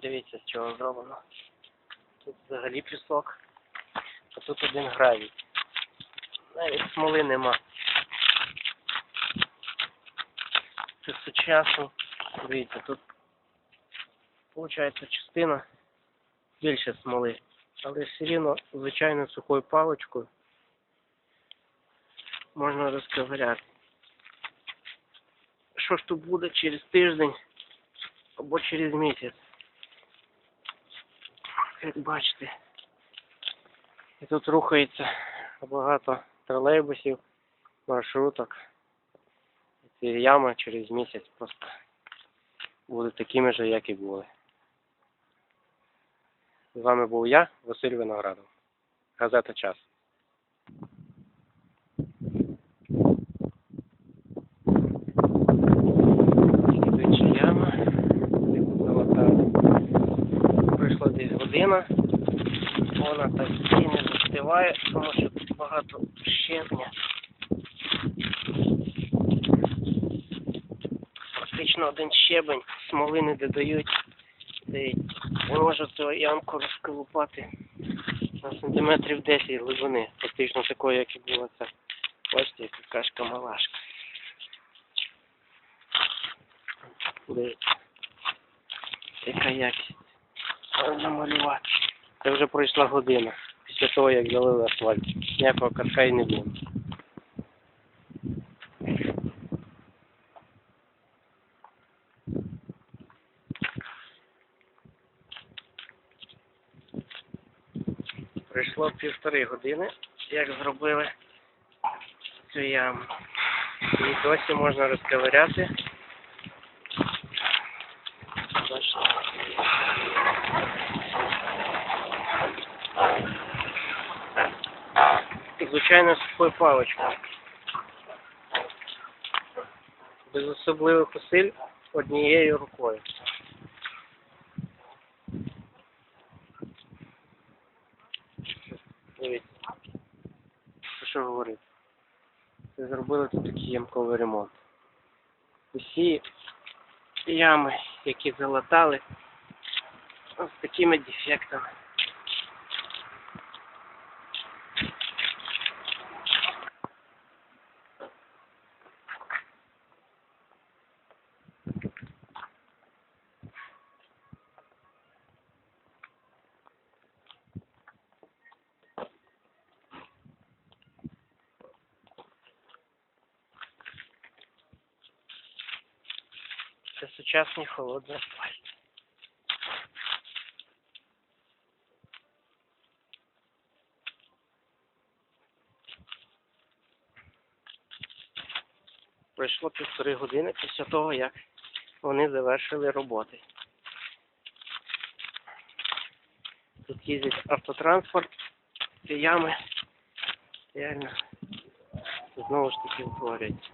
Дивіться, з чого зроблено. Тут взагалі пісок, а тут один гравій. Навіть смоли нема. Це сучасно. Дивіться, тут виходить частина більше смоли. Але все рівно звичайно сухою паличкою можна розковиряти. Що ж тут буде через тиждень або через місяць? Як бачите, і тут рухається багато тролейбусів, маршруток. Ці ями через місяць просто будуть такими ж, як і були. З вами був я, Василь Виноградов. Газета Час. Година. Вона так і не застиває, тому що тут багато щебня. Практично один щебень, смоли не додають. Не можу цю ямку розколупати на сантиметрів 10 глибини. Фактично такої, як і була ця. Бачите, яка кашка малашка. Дивіться. Яка якість. Намалювати. Це вже пройшла година. Після того, як залили асфальт. Ніякого катка і не було. Пройшло півтори години, як зробили цю яму. І досі можна розковиряти. Звичайно, сухою паличкою. Без особливих усиль однією рукою. Дивіться. Що говорити? Це зробили тут такий ямковий ремонт. Усі ями, які залатали, з такими дефектами. Це сучасний холодний асфальт. Пройшло півтори години після того, як вони завершили роботи. Тут їздить автотранспорт, ці ями реально знову ж таки утворюються.